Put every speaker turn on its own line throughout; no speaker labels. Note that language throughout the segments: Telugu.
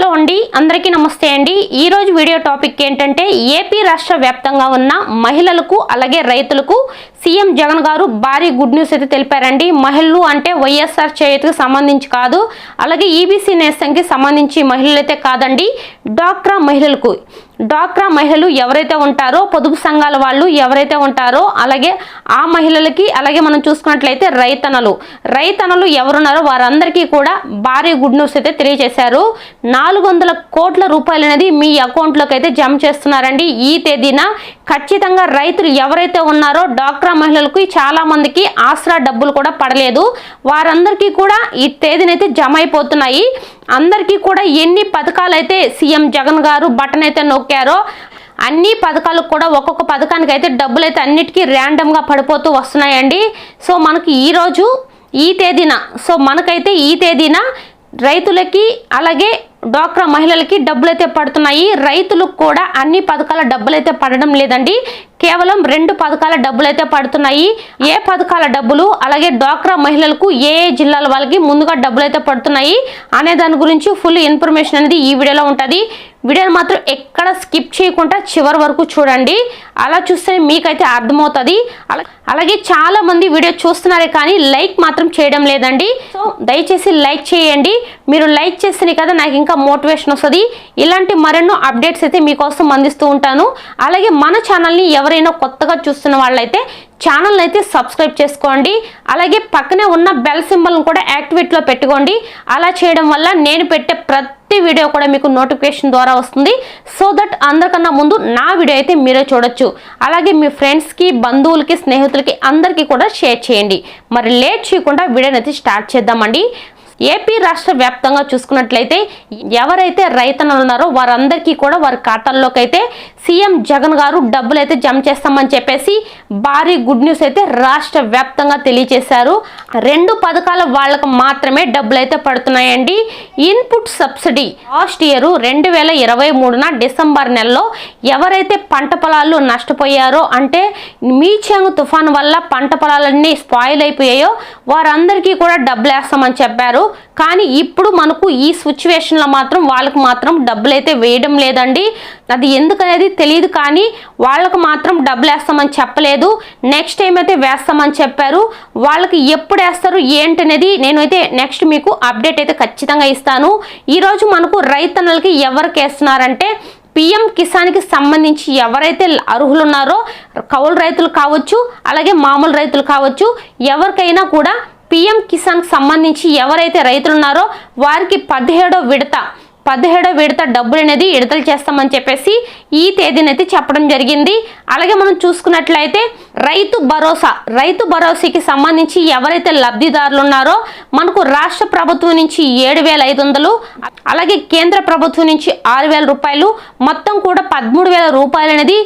హలో అండి అందరికీ నమస్తే అండి. ఈ రోజు వీడియో టాపిక్ ఏంటంటే ఏపీ రాష్ట్ర వ్యాప్తంగా ఉన్న మహిళలకు అలాగే రైతులకు సీఎం జగన్ గారు భారీ గుడ్ న్యూస్ అయితే తెలిపారండి. మహిళలు అంటే వైఎస్ఆర్ చేతికి సంబంధించి కాదు అలాగే ఈబీసీ నేస్తంకి సంబంధించి మహిళలు కాదండి. డాక్రా మహిళలకు డాక్రా మహిళలు ఎవరైతే ఉంటారో పొదుపు సంఘాల వాళ్ళు ఎవరైతే ఉంటారో అలాగే ఆ మహిళలకి అలాగే మనం చూసుకున్నట్లయితే రైతనలు రైతనలు ఎవరున్నారో వారందరికీ కూడా భారీ గుడ్ న్యూస్ అయితే తెలియజేశారు. నాలుగు వందల కోట్ల రూపాయలు అనేది మీ అకౌంట్లోకి అయితే జమ చేస్తున్నారండి. ఈ తేదీన ఖచ్చితంగా రైతులు ఎవరైతే ఉన్నారో డాక్రా మహిళలకు చాలా మందికి ఆసరా డబ్బులు కూడా పడలేదు. వారందరికీ కూడా ఈ తేదీనైతే జమ అయిపోతున్నాయి. అందరికీ కూడా ఎన్ని పథకాలు అయితే సీఎం జగన్ గారు బటన్ అయితే నొక్కారో అన్ని పథకాలకు కూడా ఒక్కొక్క పథకానికి అయితే డబ్బులు అయితే అన్నిటికీ ర్యాండమ్గా పడిపోతూ వస్తున్నాయండి. సో మనకి ఈరోజు ఈ తేదీన సో మనకైతే ఈ తేదీన రైతులకి అలాగే డ్వాక్రా మహిళలకి డబ్బులైతే పడుతున్నాయి. రైతులకు కూడా అన్ని పథకాల డబ్బులైతే పడడం లేదండి. కేవలం రెండు పథకాల డబ్బులైతే పడుతున్నాయి. ఏ పథకాల డబ్బులు అలాగే డ్వాక్రా మహిళలకు ఏ ఏ జిల్లాల వాళ్ళకి ముందుగా డబ్బులు అయితే పడుతున్నాయి అనే దాని గురించి ఫుల్ ఇన్ఫర్మేషన్ అనేది ఈ వీడియోలో ఉంటుంది. వీడియోని మాత్రం ఎక్కడ స్కిప్ చేయకుండా చివరి వరకు చూడండి. అలా చూస్తే మీకైతే అర్థమవుతుంది. అలా అలాగే చాలా మంది వీడియో చూస్తున్నారే కానీ లైక్ మాత్రం చేయడం లేదండి. సో దయచేసి లైక్ చేయండి. మీరు లైక్ చేస్తేనే కదా నాకు ఇంకా మోటివేషన్ వస్తుంది. ఇలాంటి మరెన్నో అప్డేట్స్ అయితే మీకోసం అందిస్తూ ఉంటాను. అలాగే మన ఛానల్ని ఎవరైనా కొత్తగా చూస్తున్న వాళ్ళైతే ఛానల్ అయితే సబ్స్క్రైబ్ చేసుకోండి. అలాగే పక్కనే ఉన్న బెల్ సింబల్ని కూడా యాక్టివేట్లో పెట్టుకోండి. అలా చేయడం వల్ల నేను పెట్టే ప్రతి ప్రతి వీడియో కూడా మీకు నోటిఫికేషన్ ద్వారా వస్తుంది. సో దట్ అందరికన్నా ముందు నా వీడియో అయితే మీరే చూడొచ్చు. అలాగే మీ ఫ్రెండ్స్కి బంధువులకి స్నేహితులకి అందరికీ కూడా షేర్ చేయండి. మరి లేట్ చేయకుండా వీడియోని అయితే స్టార్ట్ చేద్దామండి. ఏపీ రాష్ట్ర వ్యాప్తంగా చూసుకున్నట్లయితే ఎవరైతే రైతన్నలు ఉన్నారో వారందరికీ కూడా వారి ఖాతాల్లోకి అయితే సీఎం జగన్ గారు డబ్బులు అయితే జమ చేస్తామని చెప్పేసి భారీ గుడ్ న్యూస్ అయితే రాష్ట్ర వ్యాప్తంగా తెలియజేశారు. రెండు పథకాల వాళ్ళకు మాత్రమే డబ్బులు అయితే పడుతున్నాయండి. ఇన్పుట్ సబ్సిడీ లాస్ట్ ఇయర్ రెండు వేల ఇరవై మూడున డిసెంబర్ నెలలో ఎవరైతే పంట పొలాలు నష్టపోయారో అంటే మీచాంగ్ తుఫాన్ వల్ల పంట పొలాలన్నీ స్పాయిల్ అయిపోయాయో వారందరికీ కూడా డబ్బులు వేస్తామని చెప్పారు. కానీ ఇప్పుడు మనకు ఈ సిచ్యువేషన్లో మాత్రం వాళ్ళకు మాత్రం డబ్బులు అయితే వేయడం లేదండి. అది ఎందుకనేది తెలియదు కానీ వాళ్ళకు మాత్రం డబ్బులు వేస్తామని చెప్పలేదు. నెక్స్ట్ టైం అయితే వేస్తామని చెప్పారు. వాళ్ళకి ఎప్పుడు వేస్తారు ఏంటనేది నేనైతే నెక్స్ట్ మీకు అప్డేట్ అయితే ఖచ్చితంగా ఇస్తాను. ఈరోజు మనకు రైతన్నలకి ఎవరికి వేస్తున్నారంటే పిఎం కిసాన్కి సంబంధించి ఎవరైతే అర్హులున్నారో కౌలు రైతులు కావచ్చు అలాగే మామూలు రైతులు కావచ్చు ఎవరికైనా కూడా పిఎం కిసాన్కి సంబంధించి ఎవరైతే రైతులున్నారో వారికి పదిహేడో విడత పదిహేడో విడత డబ్బులు అనేది విడుదల చేస్తామని చెప్పేసి ఈ తేదీనైతే చెప్పడం జరిగింది. అలాగే మనం చూసుకున్నట్లయితే రైతు భరోసా రైతు భరోసాకి సంబంధించి ఎవరైతే లబ్ధిదారులు ఉన్నారో మనకు రాష్ట్ర ప్రభుత్వం నుంచి ఏడు వేల ఐదు వందలు అలాగే కేంద్ర ప్రభుత్వం నుంచి ఆరు వేల రూపాయలు మొత్తం కూడా పదమూడు వేల రూపాయలు అనేది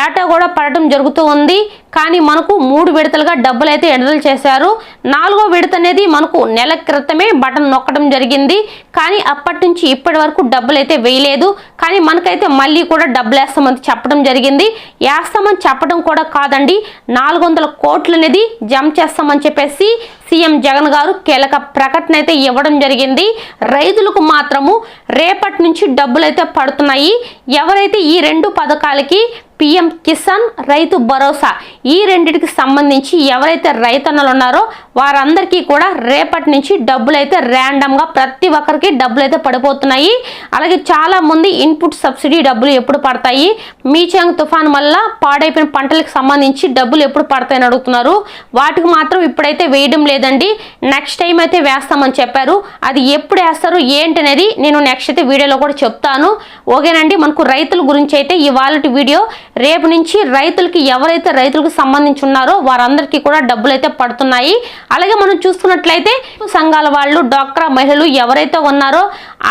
ఏటా కూడా పడటం జరుగుతూ ఉంది. కానీ మనకు మూడు విడతలుగా డబ్బులు అయితే విడుదల చేశారు. నాలుగో విడత అనేది మనకు నెల క్రితమే బటన్ నొక్కడం జరిగింది. కానీ అప్పటి నుంచి ఇప్పటి వరకు డబ్బులు అయితే వేయలేదు. కానీ మనకైతే మళ్ళీ కూడా డబ్బులు వేస్తామని చెప్పడం జరిగింది. వేస్తామని చెప్పడం కూడా కాదండి. నాలుగు వందల కోట్లు అనేది జమ చేస్తామని చెప్పేసి సీఎం జగన్ గారు కీలక ప్రకటన అయితే ఇవ్వడం జరిగింది. రైతులకు మాత్రము రేపటి నుంచి డబ్బులు అయితే పడుతున్నాయి. ఎవరైతే ఈ రెండు పథకాలకి పిఎం కిసాన్ రైతు భరోసా ఈ రెండిటికి సంబంధించి ఎవరైతే రైతన్నలు ఉన్నారో వారందరికీ కూడా రేపటి నుంచి డబ్బులు అయితే ర్యాండమ్గా ప్రతి ఒక్కరికి డబ్బులు అయితే పడిపోతున్నాయి. అలాగే చాలా మంది ఇన్పుట్ సబ్సిడీ డబ్బులు ఎప్పుడు పడతాయి? మీచాంగ్ తుఫాన్ వల్ల పాడైపోయిన పంటలకు సంబంధించి డబ్బులు ఎప్పుడు పడతాయని అడుగుతున్నారు. వాటికి మాత్రం ఇప్పుడైతే వేయడం లేదు. లేదండి. నెక్స్ట్ టైం అయితే వేస్తామని చెప్పారు. అది ఎప్పుడు వేస్తారు ఏంటనేది నేను నెక్స్ట్ అయితే వీడియోలో కూడా చెప్తాను. ఓకేనండి? మనకు రైతుల గురించి అయితే ఇవాళ వీడియో రేపు నుంచి రైతులకి ఎవరైతే రైతులకు సంబంధించి ఉన్నారో వారందరికీ కూడా డబ్బులు అయితే పడుతున్నాయి. అలాగే మనం చూసుకున్నట్లయితే సంఘాల వాళ్ళు డాక్రా మహిళలు ఎవరైతే ఉన్నారో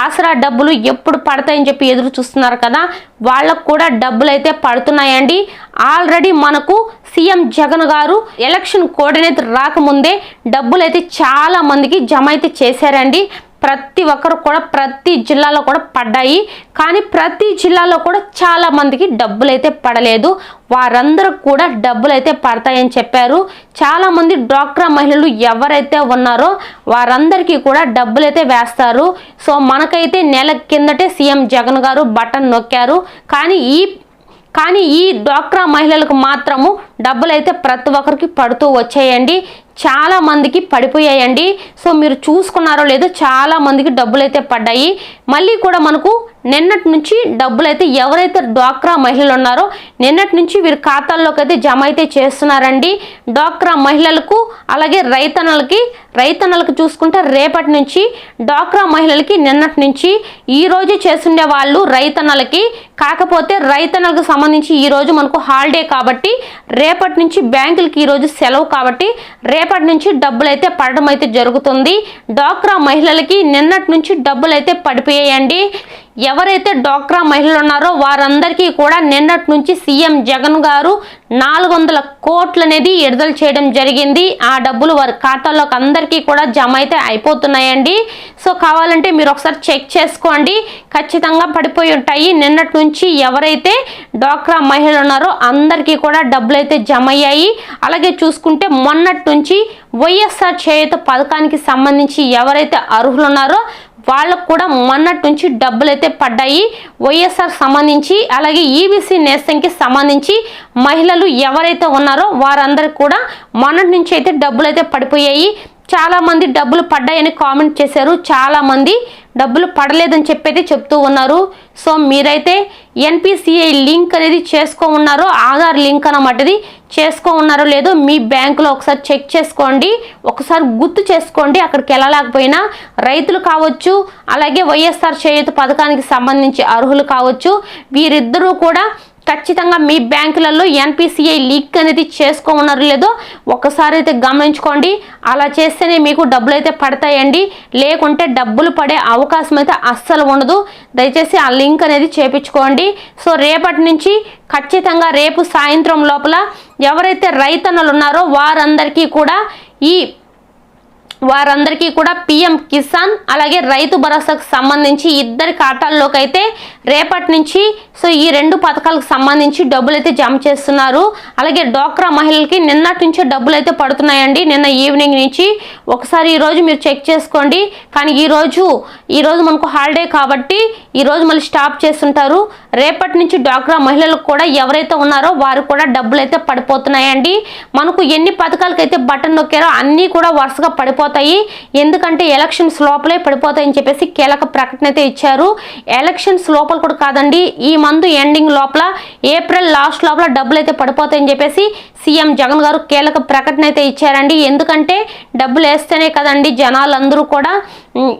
ఆసరా డబ్బులు ఎప్పుడు పడతాయని చెప్పి ఎదురు చూస్తున్నారు కదా వాళ్ళకు కూడా డబ్బులు అయితే పడుతున్నాయండి. ఆల్రెడీ మనకు CM Jagan garu election coordinator రాకముందే డబ్బులు అయితే చాలా మందికి జమ అయితే చేశారండి. ప్రతి ఒక్కరు కూడా ప్రతి జిల్లాలో కూడా పడ్డాయి. కానీ ప్రతి జిల్లాలో కూడా చాలా మందికి డబ్బులు అయితే పడలేదు. వారందరూ కూడా డబ్బులు అయితే పడతాయని చెప్పారు. చాలా మంది డ్వాక్రా మహిళలు ఎవరైతే ఉన్నారో వారందరికీ కూడా డబ్బులు అయితే వేస్తారు. సో మనకైతే నెల కిందటే సీఎం జగన్ గారు బటన్ నొక్కారు. కానీ ఈ కానీ ఈ డ్వాక్రా మహిళలకు మాత్రము డబ్బులు అయితే ప్రతి ఒక్కరికి పడుతూ వచ్చాయండి. చాలా మందికి పడిపోయాయండి. సో మీరు చూసుకున్నారో లేదో చాలా మందికి డబ్బులు అయితే పడ్డాయి. మళ్ళీ కూడా మనకు నిన్నటి నుంచి డబ్బులైతే ఎవరైతే డ్వాక్రా మహిళలు ఉన్నారో నిన్నటి నుంచి వీరి ఖాతాల్లోకి అయితే జమ అయితే చేస్తున్నారండి. డ్వాక్రా మహిళలకు అలాగే రైతన్నలకి రైతన్నలకు చూసుకుంటే రేపటి నుంచి డ్వాక్రా మహిళలకి నిన్నటి నుంచి ఈ చేస్తుండే వాళ్ళు రైతన్నలకి. కాకపోతే రైతన్నలకు సంబంధించి ఈరోజు మనకు హాలిడే కాబట్టి రేపటి నుంచి బ్యాంకులకి ఈరోజు సెలవు కాబట్టి రేపటి నుంచి డబ్బులు అయితే పడడం అయితే జరుగుతుంది. డ్వాక్రా మహిళలకి నిన్నటి నుంచి డబ్బులు అయితే పడిపోయాయండి. ఎవరైతే డ్వాక్రా మహిళలు ఉన్నారో వారందరికీ కూడా నిన్నటి నుంచి సీఎం జగన్ గారు నాలుగు వందల కోట్లు అనేది విడుదల చేయడం జరిగింది. ఆ డబ్బులు వారి ఖాతాలోకి అందరికీ కూడా జమ అయితే అయిపోతున్నాయండి. సో కావాలంటే మీరు ఒకసారి చెక్ చేసుకోండి. ఖచ్చితంగా పడిపోయి ఉంటాయి. నిన్నటి నుంచి ఎవరైతే డ్వాక్రా మహిళలు ఉన్నారో అందరికీ కూడా డబ్బులు అయితే జమ అయ్యాయి. అలాగే చూసుకుంటే మొన్నటి నుంచి వైఎస్ఆర్ చేయుత పథకానికి సంబంధించి ఎవరైతే అర్హులు ఉన్నారో వాళ్ళకు కూడా మొన్నటి నుంచి డబ్బులు అయితే పడ్డాయి. వైఎస్ఆర్ సంబంధించి అలాగే ఈబీసీ నేస్తంకి సంబంధించి మహిళలు ఎవరైతే ఉన్నారో వారందరికి కూడా మొన్నటి నుంచి అయితే డబ్బులు అయితే పడిపోయాయి. చాలా మంది డబ్బులు పడ్డాయని కామెంట్ చేశారు. చాలామంది డబ్బులు పడలేదని చెప్పైతే చెప్తూ ఉన్నారు. సో మీరైతే ఎన్పిసిఐ లింక్ అనేది చేసుకో ఉన్నారో ఆధార్ లింక్ అన్నమాటది చేసుకో ఉన్నారో లేదో మీ బ్యాంకులో ఒకసారి చెక్ చేసుకోండి. ఒకసారి గుర్తు చేసుకోండి అక్కడికి వెళ్ళలేకపోయినా రైతులు కావచ్చు అలాగే వైఎస్ఆర్ చేయూత పథకానికి సంబంధించి అర్హులు కావచ్చు. వీరిద్దరూ కూడా ఖచ్చితంగా మీ బ్యాంకులలో ఎన్పిసిఐ లీక్ అనేది చేసుకోమన్నారు లేదో ఒకసారి అయితే గమనించుకోండి. అలా చేస్తేనే మీకు డబ్బులు అయితే పడతాయండి. లేకుంటే డబ్బులు పడే అవకాశం అయితే అస్సలు ఉండదు. దయచేసి ఆ లింక్ అనేది చేపించుకోండి. సో రేపటి నుంచి ఖచ్చితంగా రేపు సాయంత్రం లోపల ఎవరైతే రైతన్నలు ఉన్నారో వారందరికీ కూడా ఈ వారందరికీ కూడా పిఎం కిసాన్ అలాగే రైతు భరోసాకు సంబంధించి ఇద్దరి ఖాతాల్లోకి అయితే రేపటి నుంచి సో ఈ రెండు పథకాలకు సంబంధించి డబ్బులు అయితే జమ చేస్తున్నారు. అలాగే డోక్రా మహిళలకి నిన్నటి నుంచే డబ్బులు అయితే పడుతున్నాయండి. నిన్న ఈవినింగ్ నుంచి ఒకసారి ఈరోజు మీరు చెక్ చేసుకోండి. కానీ ఈరోజు ఈరోజు మనకు హాలిడే కాబట్టి ఈరోజు మళ్ళీ స్టాప్ చేస్తుంటారు. రేపటి నుంచి డ్వాక్రా మహిళలకు కూడా ఎవరైతే ఉన్నారో వారు కూడా డబ్బులు అయితే పడిపోతున్నాయండి. మనకు ఎన్ని పథకాలకైతే బటన్ నొక్కారో అన్నీ కూడా వరుసగా పడిపోతాయి ఎందుకంటే ఎలక్షన్స్ లోపలే పడిపోతాయని చెప్పేసి కీలక ప్రకటన అయితే ఇచ్చారు. ఎలక్షన్స్ లోపల కూడా కాదండి ఈ మంత్ ఎండింగ్ లోపల ఏప్రిల్ లాస్ట్ లోపల డబ్బులు అయితే పడిపోతాయని చెప్పేసి సీఎం జగన్ గారు కీలక ప్రకటన అయితే ఇచ్చారండి. ఎందుకంటే డబ్బులు వేస్తేనే కదండి జనాలందరూ కూడా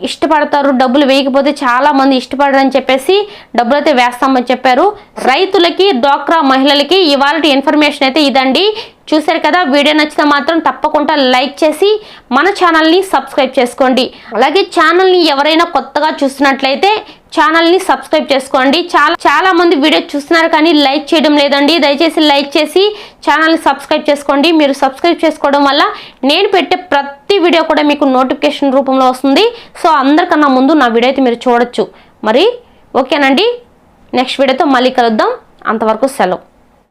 ఇష్టపడతారు. డబ్బులు వేయకపోతే చాలా మంది ఇష్టపడరని చెప్పేసి డబ్బులు అయితే వేస్తామని చెప్పారు. రైతులకి డ్వాక్రా మహిళలకి ఇవాళ ఇన్ఫర్మేషన్ అయితే ఇదండి. చూశారు కదా వీడియో నచ్చితే మాత్రం తప్పకుండా లైక్ చేసి మన ఛానల్ని సబ్స్క్రైబ్ చేసుకోండి. అలాగే ఛానల్ని ఎవరైనా కొత్తగా చూస్తున్నట్లయితే ఛానల్ని సబ్స్క్రైబ్ చేసుకోండి. చాలా చాలా మంది వీడియో చూస్తున్నారు కానీ లైక్ చేయడం లేదండి. దయచేసి లైక్ చేసి ఛానల్ని సబ్స్క్రైబ్ చేసుకోండి. మీరు సబ్స్క్రైబ్ చేసుకోవడం వల్ల నేను పెట్టే ప్రతి వీడియో కూడా మీకు నోటిఫికేషన్ రూపంలో వస్తుంది. సో అందరికన్నా ముందు నా వీడియో అయితే మీరు చూడొచ్చు. మరి ఓకేనండి? నెక్స్ట్ వీడియోతో మళ్ళీ కలుద్దాం. అంతవరకు సెలవు.